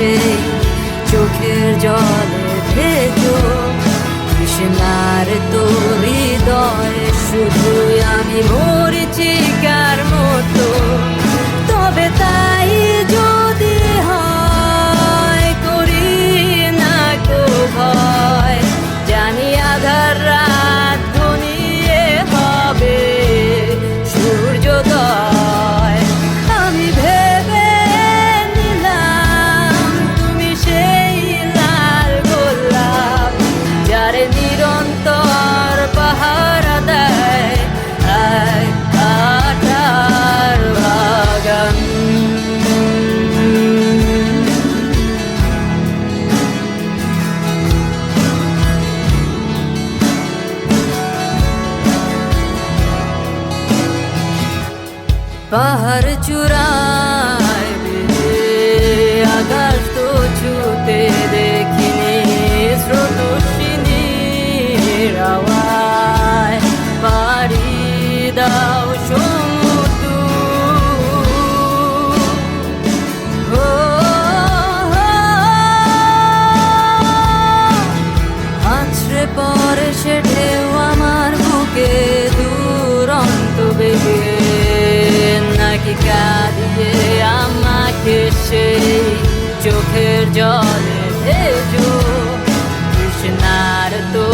সেই চোখের জলে ভেজো। কৃষ্ণার তোর শুধুই আমি মরিচিকার মতো। তবে তাই যদি হয়, করি না কো জানি আধার যারে নিরন্তর পাহারা দেয় এক কাটার বাগান। পাহাড় চূড়ায় পরে সে ঢেউ আমার বুকে দুরন্ত বেগে। নাকি কাঁদিয়ে আমাকে সে চোখের জলে ভেজো। কৃষ্ণার তো